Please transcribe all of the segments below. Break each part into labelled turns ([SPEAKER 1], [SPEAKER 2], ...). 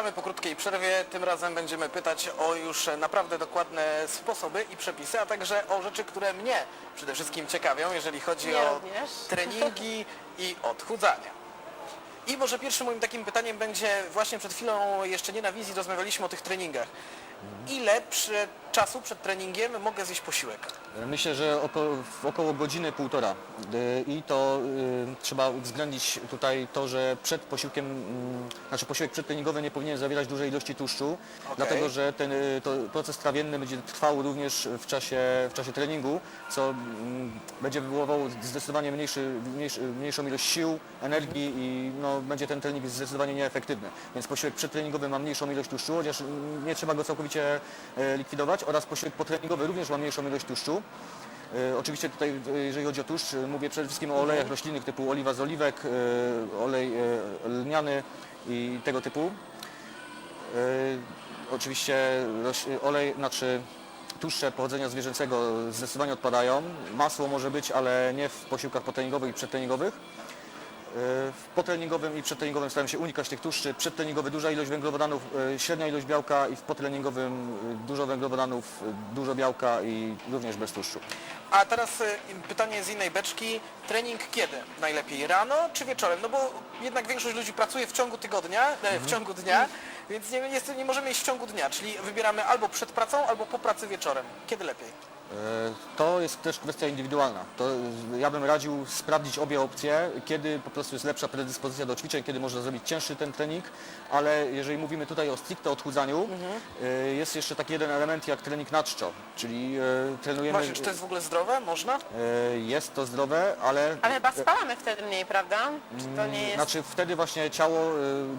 [SPEAKER 1] Witamy po krótkiej przerwie. Tym razem będziemy pytać o już naprawdę dokładne sposoby i przepisy, a także o rzeczy, które mnie przede wszystkim ciekawią, jeżeli chodzi
[SPEAKER 2] Mnie
[SPEAKER 1] o
[SPEAKER 2] również.
[SPEAKER 1] treningi i odchudzania. I może pierwszym moim takim pytaniem będzie, właśnie przed chwilą jeszcze nie na wizji rozmawialiśmy o tych treningach. Ile przy, czasu przed treningiem mogę zjeść posiłek?
[SPEAKER 3] Myślę, że około, w około godziny, półtora. Y, I to y, trzeba uwzględnić tutaj to, że przed posiłkiem, mm, znaczy posiłek przedtreningowy nie powinien zawierać dużej ilości tłuszczu, dlatego że ten y, to proces trawienny będzie trwał również w czasie, w czasie treningu, co mm, będzie wywoływało zdecydowanie mniejszy, mniejszy, mniejszą ilość sił, energii i no, będzie ten trening zdecydowanie nieefektywny. Więc posiłek przedtreningowy ma mniejszą ilość tłuszczu, chociaż mm, nie trzeba go całkowicie e, likwidować oraz posiłek potreningowy również ma mniejszą ilość tłuszczu. E, Oczywiście tutaj, e, jeżeli chodzi o tłuszcz, e, mówię przede wszystkim o olejach roślinnych typu oliwa z oliwek, olej lniany i tego typu. Oczywiście olej, znaczy tłuszcze pochodzenia zwierzęcego zdecydowanie odpadają. Masło może być, ale nie w posiłkach potreningowych i przedtreningowych. E, W potreningowym i przedtreningowym staram się unikać tych tłuszczy. Przedtreningowy duża ilość węglowodanów, e, średnia ilość białka i w potreningowym e, dużo węglowodanów, dużo białka i również bez tłuszczu.
[SPEAKER 1] A teraz pytanie z innej beczki. Trening kiedy? Najlepiej rano czy wieczorem? No bo jednak większość ludzi pracuje w ciągu tygodnia, e, w ciągu dnia, więc nie, nie możemy iść w ciągu dnia, czyli wybieramy albo przed pracą, albo po pracy wieczorem. Kiedy lepiej?
[SPEAKER 3] E, To jest też kwestia indywidualna. To ja bym radził sprawdzić obie opcje, kiedy po prostu jest lepsza predyspozycja do ćwiczeń, kiedy można zrobić cięższy ten trening, ale jeżeli mówimy tutaj o stricte odchudzaniu, e, jest jeszcze taki jeden element jak trening na czczo, czyli e, trenujemy...
[SPEAKER 1] Właśnie, czy to jest w ogóle zdrowe? Można?
[SPEAKER 3] Jest to zdrowe, ale...
[SPEAKER 2] Ale chyba spalamy wtedy mniej, prawda? Czy to nie jest...
[SPEAKER 3] Znaczy wtedy właśnie ciało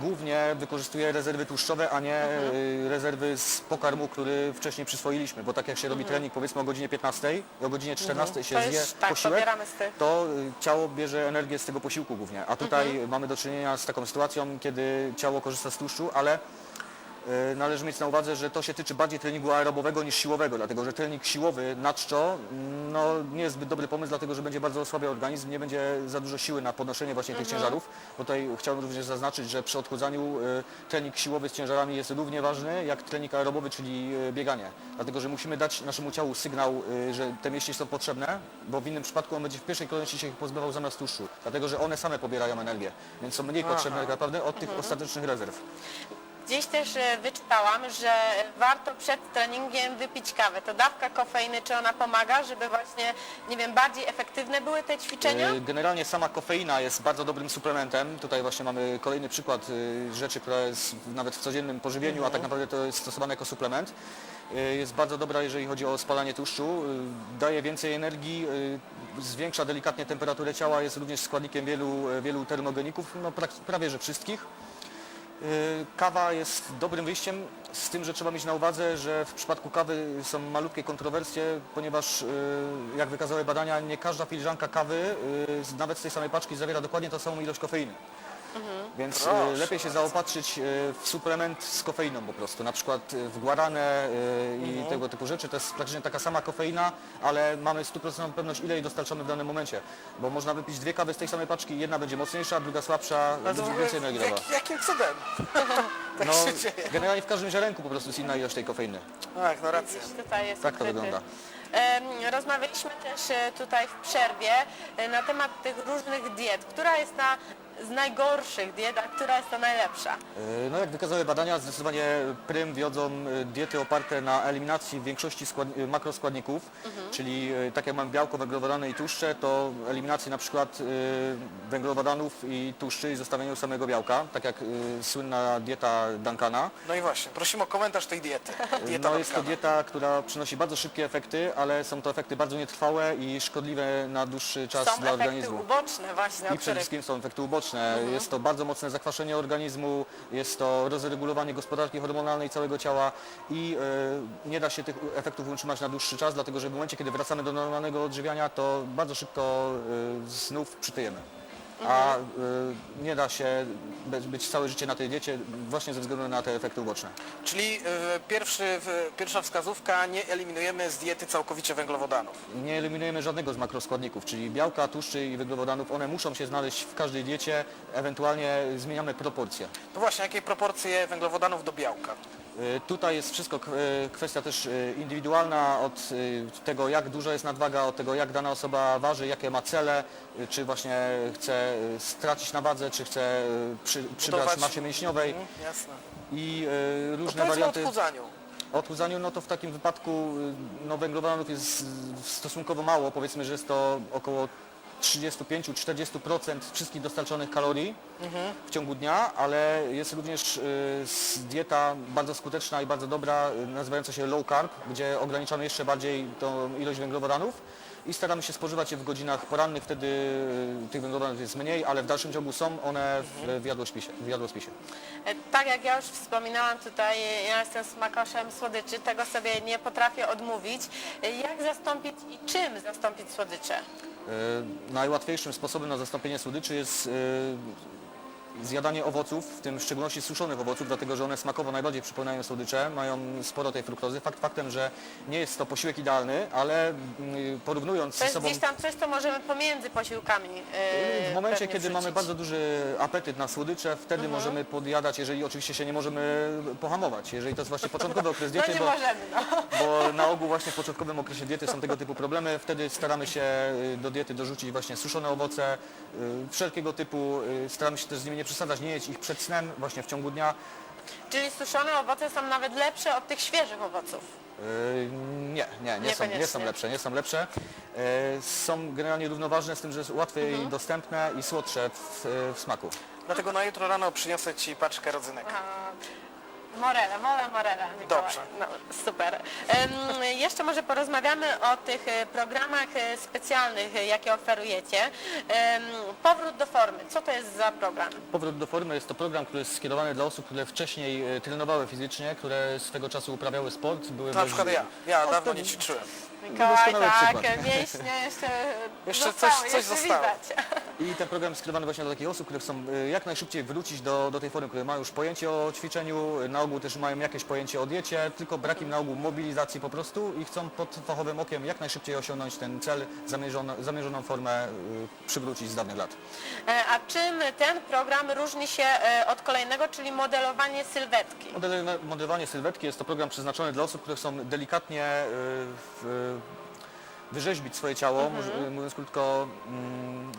[SPEAKER 3] głównie wykorzystuje rezerwy tłuszczowe, a nie y, rezerwy z pokarmu, który wcześniej przyswoiliśmy, bo tak jak się robi trening powiedzmy o godzinie 15 i o godzinie 14 się
[SPEAKER 2] To
[SPEAKER 3] zje
[SPEAKER 2] jest, tak,
[SPEAKER 3] posiłek,
[SPEAKER 2] pobieramy z tych.
[SPEAKER 3] to y, ciało bierze energię z tego posiłku głównie. A tutaj mamy do czynienia z taką sytuacją, kiedy ciało korzysta z tłuszczu, ale należy mieć na uwadze, że to się tyczy bardziej treningu aerobowego niż siłowego, dlatego że trening siłowy na czczo mm, no, nie jest zbyt dobry pomysł, dlatego że będzie bardzo osłabiał organizm, nie będzie za dużo siły na podnoszenie właśnie tych ciężarów. Bo tutaj chciałbym również zaznaczyć, że przy odchudzaniu y, trening siłowy z ciężarami jest równie ważny jak trening aerobowy, czyli y, bieganie. Dlatego, że musimy dać naszemu ciału sygnał, że te mięśnie są potrzebne, bo w innym przypadku on będzie w pierwszej kolejności się ich pozbywał zamiast tłuszczu, dlatego że one same pobierają energię, więc są mniej potrzebne tak naprawdę od tych ostatecznych rezerw.
[SPEAKER 2] Gdzieś też e, wyczytałam, że warto przed treningiem wypić kawę. To dawka kofeiny, czy ona pomaga, żeby właśnie, nie wiem, bardziej efektywne były te ćwiczenia?
[SPEAKER 3] Y, Generalnie sama kofeina jest bardzo dobrym suplementem. Tutaj właśnie mamy kolejny przykład y, rzeczy, która jest nawet w codziennym pożywieniu, a tak naprawdę to jest stosowane jako suplement. Jest bardzo dobra, jeżeli chodzi o spalanie tłuszczu, daje więcej energii, zwiększa delikatnie temperaturę ciała, jest również składnikiem wielu, wielu termogeników, no prawie że wszystkich. Y, Kawa jest dobrym wyjściem, z tym, że trzeba mieć na uwadze, że w przypadku kawy są malutkie kontrowersje, ponieważ y, jak wykazały badania, nie każda filiżanka kawy, y, nawet z tej samej paczki, zawiera dokładnie tą samą ilość kofeiny. Więc y,
[SPEAKER 1] Proszę
[SPEAKER 3] lepiej się zaopatrzyć y, w suplement z kofeiną po prostu, na przykład y, w guaranę y, i tego typu rzeczy. To jest praktycznie taka sama kofeina, ale mamy 100% pewność ile jej dostarczamy w danym momencie. Bo można wypić dwie kawy z tej samej paczki, jedna będzie mocniejsza, druga słabsza,
[SPEAKER 1] Ale to w
[SPEAKER 3] będzie
[SPEAKER 1] ogóle
[SPEAKER 3] więcej
[SPEAKER 1] jak, jakim cudem? tak
[SPEAKER 3] No,
[SPEAKER 1] się dzieje.
[SPEAKER 3] generalnie w każdym ziarenku po prostu jest inna ilość tej kofeiny.
[SPEAKER 1] Tak, no racja.
[SPEAKER 2] Gdzieś tutaj jest
[SPEAKER 3] Tak to
[SPEAKER 2] ukryty.
[SPEAKER 3] wygląda.
[SPEAKER 2] Em, Rozmawialiśmy też e, tutaj w przerwie e, na temat tych różnych diet. Która jest ta z najgorszych diet, a która jest ta najlepsza?
[SPEAKER 3] Yy, No jak wykazały badania, zdecydowanie prym wiodzą y, diety oparte na eliminacji większości skład- y, makroskładników, czyli y, tak jak mamy białko, węglowodany i tłuszcze, to eliminacji na przykład y, węglowodanów i tłuszczy i zostawieniu samego białka, tak jak y, słynna dieta Duncana.
[SPEAKER 1] No i właśnie, prosimy o komentarz tej diety. Dieta
[SPEAKER 3] No jest to dieta, która przynosi bardzo szybkie efekty, ale są to efekty bardzo nietrwałe i szkodliwe na dłuższy czas
[SPEAKER 2] Są
[SPEAKER 3] dla
[SPEAKER 2] efekty
[SPEAKER 3] organizmu.
[SPEAKER 2] uboczne właśnie, o
[SPEAKER 3] I przede
[SPEAKER 2] których
[SPEAKER 3] wszystkim są efekty Jest to bardzo mocne zakwaszenie organizmu, jest to rozregulowanie gospodarki hormonalnej całego ciała i e, nie da się tych efektów utrzymać na dłuższy czas, dlatego że w momencie, kiedy wracamy do normalnego odżywiania, to bardzo szybko e, znów przytyjemy. A y, nie da się be- być całe życie na tej diecie właśnie ze względu na te efekty uboczne.
[SPEAKER 1] Czyli y, pierwszy, w- pierwsza wskazówka, nie eliminujemy z diety całkowicie węglowodanów.
[SPEAKER 3] Nie eliminujemy żadnego z makroskładników, czyli białka, tłuszczy i węglowodanów, one muszą się znaleźć w każdej diecie, ewentualnie zmieniamy proporcje.
[SPEAKER 1] To właśnie, jakie proporcje węglowodanów do białka?
[SPEAKER 3] Y, Tutaj jest wszystko y, kwestia też y, indywidualna od tego jak duża jest nadwaga, od tego jak dana osoba waży, jakie ma cele, czy właśnie chce stracić na wadze, czy chce przy, przybrać masie mięśniowej
[SPEAKER 1] Mhm, jasne.
[SPEAKER 3] i y,
[SPEAKER 1] To
[SPEAKER 3] różne
[SPEAKER 1] powiedzmy o
[SPEAKER 3] warianty.
[SPEAKER 1] odchudzaniu.
[SPEAKER 3] Odchudzaniu, no to w takim wypadku no, węglowodanów jest stosunkowo mało, powiedzmy, że jest to około 35-40% wszystkich dostarczonych kalorii w ciągu dnia, ale jest również y, dieta bardzo skuteczna i bardzo dobra, y, nazywająca się low carb, gdzie ograniczamy jeszcze bardziej tą ilość węglowodanów i staramy się spożywać je w godzinach porannych, wtedy y, tych węglowodanów jest mniej, ale w dalszym ciągu są one w, w, jadłospisie, w jadłospisie.
[SPEAKER 2] E, Tak jak ja już wspominałam tutaj, ja jestem smakoszem słodyczy, tego sobie nie potrafię odmówić. E, Jak zastąpić i czym zastąpić słodycze?
[SPEAKER 3] E, Najłatwiejszym sposobem na zastąpienie słodyczy jest e, zjadanie owoców, w tym w szczególności suszonych owoców, dlatego że one smakowo najbardziej przypominają słodycze, mają sporo tej fruktozy. Fakt faktem, że nie jest to posiłek idealny, ale mm, porównując
[SPEAKER 2] To
[SPEAKER 3] ze
[SPEAKER 2] jest
[SPEAKER 3] sobą...
[SPEAKER 2] gdzieś tam coś, co możemy pomiędzy posiłkami e,
[SPEAKER 3] W momencie,
[SPEAKER 2] pewnie
[SPEAKER 3] kiedy mamy
[SPEAKER 2] wrzucić.
[SPEAKER 3] bardzo duży apetyt na słodycze, wtedy
[SPEAKER 2] Mhm.
[SPEAKER 3] możemy podjadać, jeżeli oczywiście się nie możemy pohamować. Jeżeli to jest właśnie początkowy okres
[SPEAKER 2] No
[SPEAKER 3] diety,
[SPEAKER 2] nie
[SPEAKER 3] bo,
[SPEAKER 2] możemy, no.
[SPEAKER 3] bo na ogół właśnie w początkowym okresie diety są tego typu problemy. Wtedy staramy się y, do diety dorzucić właśnie suszone owoce, y, wszelkiego typu. y, Staramy się też z nimi nie przesadzać, nie jeść ich przed snem, właśnie w ciągu dnia.
[SPEAKER 2] Czyli suszone owoce są nawet lepsze od tych świeżych owoców.
[SPEAKER 3] Y, Nie, nie, nie, są, nie są
[SPEAKER 2] Niekoniecznie.
[SPEAKER 3] lepsze, nie są lepsze. Y, Są generalnie równoważne z tym, że są łatwiej
[SPEAKER 2] Mhm.
[SPEAKER 3] dostępne i słodsze w, w smaku.
[SPEAKER 1] Dlatego na jutro rano przyniosę Ci paczkę rodzynek.
[SPEAKER 2] A, Morele, wolę morele. Mikołaj.
[SPEAKER 1] Dobrze.
[SPEAKER 2] No, super. Jeszcze może porozmawiamy o tych e, programach e, specjalnych, e, jakie oferujecie. Powrót do formy. Co to jest za program?
[SPEAKER 3] Powrót do formy jest to program, który jest skierowany dla osób, które wcześniej e, trenowały fizycznie, które swego czasu uprawiały sport. Były
[SPEAKER 1] Na
[SPEAKER 3] bez-
[SPEAKER 1] przykład ja. Ja
[SPEAKER 3] No,
[SPEAKER 1] dawno nie ćwiczyłem.
[SPEAKER 2] Mikołaj,
[SPEAKER 3] doskonały
[SPEAKER 2] tak,
[SPEAKER 3] przykład.
[SPEAKER 2] mięśnie jeszcze,
[SPEAKER 1] Jeszcze
[SPEAKER 2] zostały,
[SPEAKER 1] coś- coś
[SPEAKER 2] jeszcze
[SPEAKER 1] zostało.
[SPEAKER 2] widać.
[SPEAKER 3] I ten program jest skierowany właśnie do takich osób, które chcą e, jak najszybciej wrócić do, do tej formy, które mają już pojęcie o ćwiczeniu, e, na ogół też mają jakieś pojęcie o diecie, tylko brak im na ogół mobilizacji po prostu i chcą pod fachowym okiem jak najszybciej osiągnąć ten cel, zamierzoną, zamierzoną formę e, przywrócić z dawnych lat.
[SPEAKER 2] E, A czym ten program różni się e, od kolejnego, czyli modelowanie sylwetki?
[SPEAKER 3] Modelowanie sylwetki jest to program przeznaczony dla osób, które chcą delikatnie w, wyrzeźbić swoje ciało, może- mówiąc krótko, mm,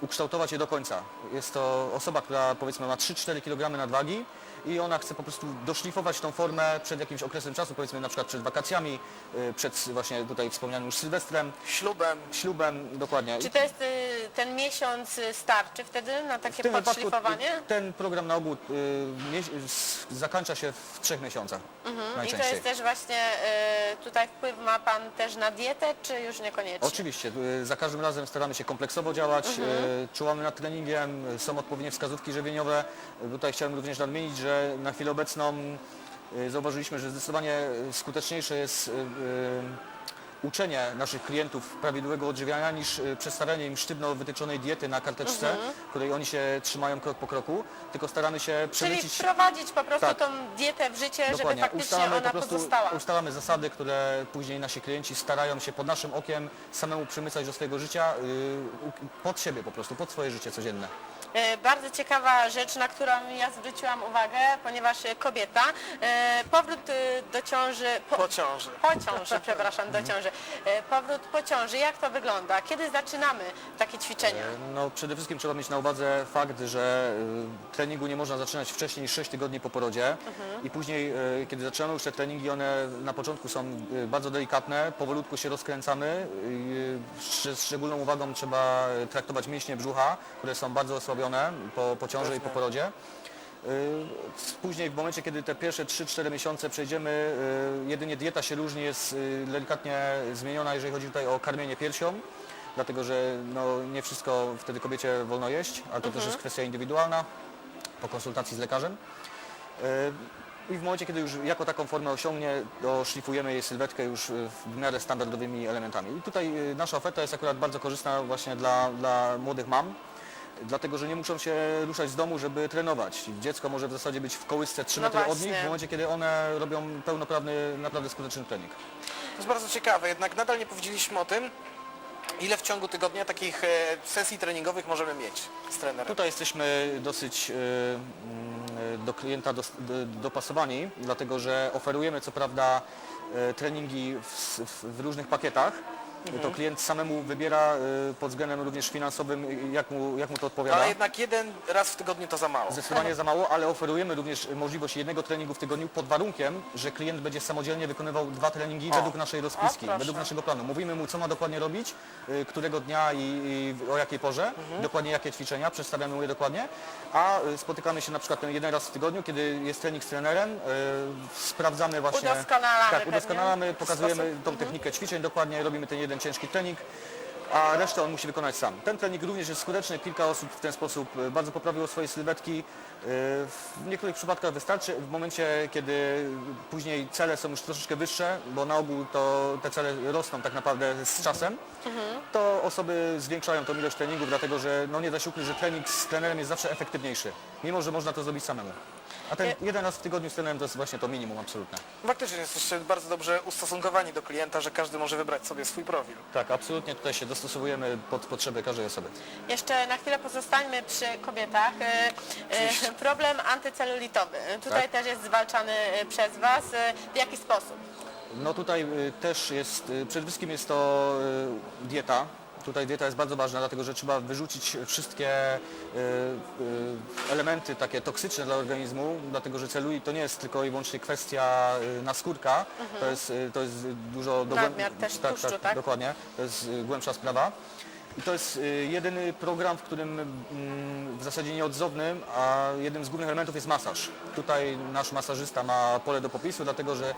[SPEAKER 3] ukształtować je do końca. Jest to osoba, która powiedzmy ma 3-4 kg nadwagi i ona chce po prostu doszlifować tą formę przed jakimś okresem czasu, powiedzmy na przykład przed wakacjami, y, przed właśnie tutaj wspomnianym już Sylwestrem,
[SPEAKER 1] Ślubem.
[SPEAKER 3] ślubem, dokładnie.
[SPEAKER 2] Czy to jest y, ten miesiąc y, starczy wtedy na takie podszlifowanie?
[SPEAKER 3] ten program na ogół y, mieś- s- zakończa się w trzech miesiącach
[SPEAKER 2] I to
[SPEAKER 3] najczęściej.
[SPEAKER 2] jest też właśnie, y, tutaj wpływ ma Pan też na dietę, czy już niekoniecznie?
[SPEAKER 3] Oczywiście, y, za każdym razem staramy się kompleksowo działać,
[SPEAKER 2] Mhm.
[SPEAKER 3] y, czułamy nad treningiem, y, są odpowiednie wskazówki żywieniowe. Y, Tutaj chciałem również nadmienić, że na chwilę obecną y, zauważyliśmy, że zdecydowanie y, skuteczniejsze jest y, uczenie naszych klientów prawidłowego odżywiania niż przedstawianie im sztywno wytyczonej diety na karteczce, której oni się trzymają krok po kroku, tylko staramy się
[SPEAKER 2] Czyli
[SPEAKER 3] przemycić...
[SPEAKER 2] wprowadzić po prostu
[SPEAKER 3] Tak.
[SPEAKER 2] tą dietę w życie, żeby
[SPEAKER 3] Dokładnie.
[SPEAKER 2] faktycznie
[SPEAKER 3] Ustalamy
[SPEAKER 2] ona
[SPEAKER 3] po prostu
[SPEAKER 2] pozostała.
[SPEAKER 3] ustalamy zasady, które później nasi klienci starają się pod naszym okiem samemu przymycać do swojego życia, pod siebie po prostu, pod swoje życie codzienne.
[SPEAKER 2] E, Bardzo ciekawa rzecz, na którą ja zwróciłam uwagę, ponieważ e, kobieta, e, powrót do ciąży, po,
[SPEAKER 1] Po ciąży.
[SPEAKER 2] po ciąży, przepraszam, do ciąży, powrót po ciąży, jak to wygląda? Kiedy zaczynamy takie ćwiczenia?
[SPEAKER 3] No przede wszystkim trzeba mieć na uwadze fakt, że treningu nie można zaczynać wcześniej niż 6 tygodni po porodzie i później, kiedy zaczynamy już te treningi, one na początku są bardzo delikatne, powolutku się rozkręcamy. Z z szczególną uwagą trzeba traktować mięśnie brzucha, które są bardzo po, po ciąży i po porodzie. Y, Później w momencie, kiedy te pierwsze 3-4 miesiące przejdziemy, y, jedynie dieta się różni, jest y, delikatnie zmieniona, jeżeli chodzi tutaj o karmienie piersią, dlatego że no, nie wszystko wtedy kobiecie wolno jeść, ale to też jest kwestia indywidualna po konsultacji z lekarzem. I w momencie, kiedy już jako taką formę osiągnie, doszlifujemy jej sylwetkę już w miarę standardowymi elementami. I tutaj nasza oferta jest akurat bardzo korzystna właśnie dla, dla młodych mam, dlatego że nie muszą się ruszać z domu, żeby trenować. Dziecko może w zasadzie być w kołysce 3
[SPEAKER 2] No
[SPEAKER 3] metry od
[SPEAKER 2] właśnie.
[SPEAKER 3] nich w momencie, kiedy one robią pełnoprawny, naprawdę skuteczny trening.
[SPEAKER 1] To jest bardzo ciekawe, jednak nadal nie powiedzieliśmy o tym, ile w ciągu tygodnia takich e, sesji treningowych możemy mieć z trenerem.
[SPEAKER 3] Tutaj jesteśmy dosyć e, mm, do klienta dos, dopasowani, dlatego że oferujemy co prawda e, treningi w, w, w różnych pakietach. To klient samemu wybiera e, pod względem również finansowym, jak mu, jak mu to odpowiada.
[SPEAKER 1] Ale jednak jeden raz w tygodniu to za mało.
[SPEAKER 3] Zdecydowanie za mało, ale oferujemy również możliwość jednego treningu w tygodniu pod warunkiem, że klient będzie samodzielnie wykonywał dwa treningi według naszej rozpiski,
[SPEAKER 2] proszę.
[SPEAKER 3] według naszego planu. Mówimy mu, co ma dokładnie robić, y, którego dnia i, i o jakiej porze, dokładnie jakie ćwiczenia, przedstawiamy mu je dokładnie, a y, spotykamy się na przykład ten jeden raz w tygodniu, kiedy jest trening z trenerem, y, sprawdzamy właśnie...
[SPEAKER 2] Udoskonalamy
[SPEAKER 3] Tak,
[SPEAKER 2] pewnie.
[SPEAKER 3] udoskonalamy, pokazujemy tą technikę ćwiczeń dokładnie, robimy ten jeden ciężki trening, a resztę on musi wykonać sam. Ten trening również jest skuteczny, kilka osób w ten sposób e, bardzo poprawiło swoje sylwetki. E, W niektórych przypadkach wystarczy, w momencie kiedy później cele są już troszeczkę wyższe, bo na ogół to te cele rosną tak naprawdę z czasem, to osoby zwiększają tą ilość treningów, dlatego że no nie da się ukryć, że trening z trenerem jest zawsze efektywniejszy, mimo że można to zrobić samemu. A ten
[SPEAKER 2] Je-
[SPEAKER 3] jeden raz w tygodniu z trenerem to jest właśnie to minimum absolutne.
[SPEAKER 1] Faktycznie jesteście bardzo dobrze ustosunkowani do klienta, że każdy może wybrać sobie swój profil.
[SPEAKER 3] Tak, absolutnie tutaj się dostosowujemy pod potrzeby każdej osoby.
[SPEAKER 2] Jeszcze na chwilę pozostańmy przy kobietach. E, e, Problem antycelulitowy. Tutaj
[SPEAKER 3] Tak.
[SPEAKER 2] też jest zwalczany e, przez Was. E, W jaki sposób?
[SPEAKER 3] No tutaj y, też jest, y, przede wszystkim jest to y, dieta. Tutaj dieta jest bardzo ważna, dlatego że trzeba wyrzucić wszystkie y, y, elementy takie toksyczne dla organizmu, dlatego że celulit to nie jest tylko i wyłącznie kwestia y, naskórka, to, jest, to jest dużo... dogłę-
[SPEAKER 2] Nadmiar też tłuszczu, tak?
[SPEAKER 3] Dokładnie, to jest głębsza sprawa. I to jest y, jedyny program, w którym mm, w zasadzie nieodzownym, a jednym z głównych elementów jest masaż. Tutaj nasz masażysta ma pole do popisu, dlatego że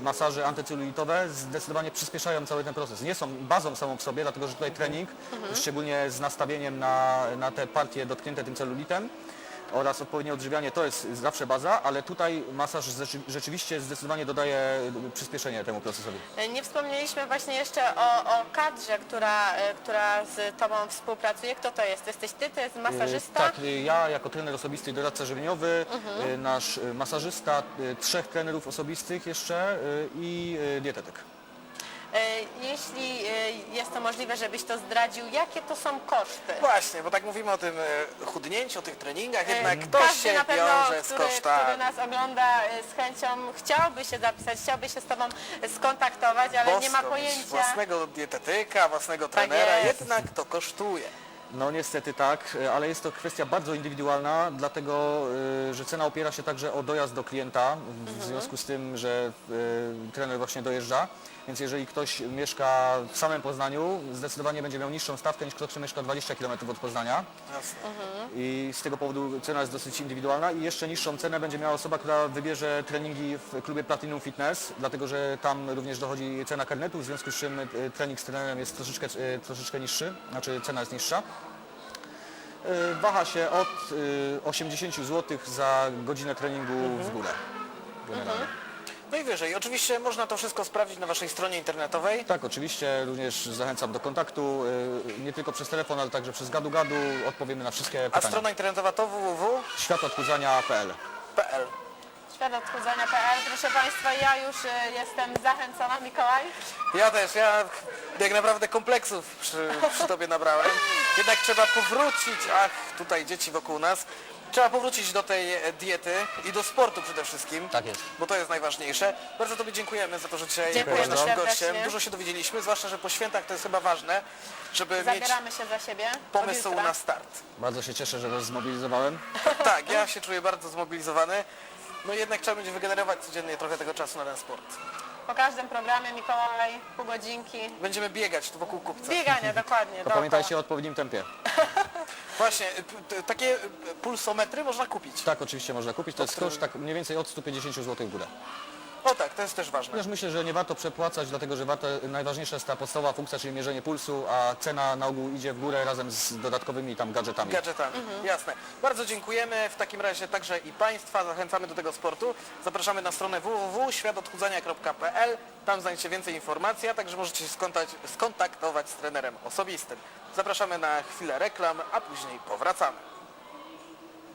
[SPEAKER 3] masaże antycelulitowe zdecydowanie przyspieszają cały ten proces. Nie są bazą samą w sobie, dlatego że tutaj trening, szczególnie z nastawieniem na, na te partie dotknięte tym celulitem, oraz odpowiednie odżywianie to jest zawsze baza, ale tutaj masaż rzeczy- rzeczywiście zdecydowanie dodaje przyspieszenie temu procesowi.
[SPEAKER 2] E, Nie wspomnieliśmy właśnie jeszcze o, o kadrze, która, e, która z Tobą współpracuje. Kto to jest? Jesteś Ty, to jest masażysta?
[SPEAKER 3] Tak, y, ja jako trener osobisty i doradca żywieniowy, y, nasz masażysta, trzech trenerów osobistych jeszcze i dietetyk.
[SPEAKER 2] E, Jeśli e, jest to możliwe, żebyś to zdradził, jakie to są koszty?
[SPEAKER 1] Właśnie, bo tak mówimy o tym e, chudnięciu, o tych treningach, jednak to
[SPEAKER 2] Każdy
[SPEAKER 1] się
[SPEAKER 2] na pewno,
[SPEAKER 1] wiąże z
[SPEAKER 2] który,
[SPEAKER 1] kosztami.
[SPEAKER 2] który nas ogląda z chęcią chciałby się zapisać, chciałby się z Tobą skontaktować, ale nie ma pojęcia.
[SPEAKER 1] Własnego dietetyka, własnego
[SPEAKER 2] Tak
[SPEAKER 1] trenera,
[SPEAKER 2] jest.
[SPEAKER 1] jednak to kosztuje.
[SPEAKER 3] No niestety tak, ale jest to kwestia bardzo indywidualna, dlatego że cena opiera się także o dojazd do klienta, w- w związku z tym, że trener właśnie dojeżdża. Więc jeżeli ktoś mieszka w samym Poznaniu, zdecydowanie będzie miał niższą stawkę niż ktoś, kto mieszka 20 km od Poznania.
[SPEAKER 1] Jasne.
[SPEAKER 3] I z tego powodu cena jest dosyć indywidualna i jeszcze niższą cenę będzie miała osoba, która wybierze treningi w klubie Platinum Fitness, dlatego że tam również dochodzi cena karnetu, w związku z czym e, trening z trenerem jest troszeczkę, e, troszeczkę niższy, znaczy cena jest niższa. E, Waha się od e, 80 zł za godzinę treningu w górę. Generalnie.
[SPEAKER 1] No i wyżej. Oczywiście można to wszystko sprawdzić na waszej stronie internetowej.
[SPEAKER 3] Tak, oczywiście również zachęcam do kontaktu, e, nie tylko przez telefon, ale także przez gadu-gadu, odpowiemy na wszystkie
[SPEAKER 1] A
[SPEAKER 3] pytania.
[SPEAKER 1] strona internetowa to www.pl.
[SPEAKER 3] Światodchudzania.pl
[SPEAKER 2] Świat odchudzania.pl. Proszę Państwa, ja już e, jestem zachęcona. Mikołaj?
[SPEAKER 1] Ja też, ja jak naprawdę kompleksów przy, przy tobie nabrałem. Jednak trzeba powrócić, ach, tutaj dzieci wokół nas, trzeba powrócić do tej e, diety i do sportu przede wszystkim.
[SPEAKER 3] Tak jest.
[SPEAKER 1] Bo to jest najważniejsze. Bardzo Tobie dziękujemy za to, że dzisiaj
[SPEAKER 2] Dziękuję
[SPEAKER 1] byłeś naszym
[SPEAKER 2] serdecznie.
[SPEAKER 1] gościem. Dużo się dowiedzieliśmy, zwłaszcza, że po świętach to jest chyba ważne, żeby mieć
[SPEAKER 2] Zabieramy się za siebie. Od
[SPEAKER 1] pomysł
[SPEAKER 2] jutra.
[SPEAKER 1] na start.
[SPEAKER 3] Bardzo się cieszę, że Was zmobilizowałem.
[SPEAKER 1] Tak, ja się czuję bardzo zmobilizowany. No jednak trzeba będzie wygenerować codziennie trochę tego czasu na ten sport.
[SPEAKER 2] Po każdym programie Mikołaj, pół godzinki.
[SPEAKER 1] Będziemy biegać tu wokół kupca.
[SPEAKER 2] Biegania, dokładnie.
[SPEAKER 3] To
[SPEAKER 2] dookoła.
[SPEAKER 3] pamiętajcie o odpowiednim tempie.
[SPEAKER 1] Właśnie, p- t- takie e, pulsometry można kupić.
[SPEAKER 3] Tak, oczywiście można kupić. To jest koszt tak mniej więcej od 150 zł w górę.
[SPEAKER 1] O tak, to jest też ważne.
[SPEAKER 3] Chociaż myślę, że nie warto przepłacać, dlatego że warto, najważniejsza jest ta podstawowa funkcja, czyli mierzenie pulsu, a cena na ogół idzie w górę razem z dodatkowymi tam gadżetami.
[SPEAKER 1] gadżetami. Jasne. Bardzo dziękujemy. W takim razie także i Państwa zachęcamy do tego sportu. Zapraszamy na stronę www.światodchudzania.pl. Tam znajdziecie więcej informacji, a także możecie się skontać- skontaktować z trenerem osobistym. Zapraszamy na chwilę reklam, a później powracamy.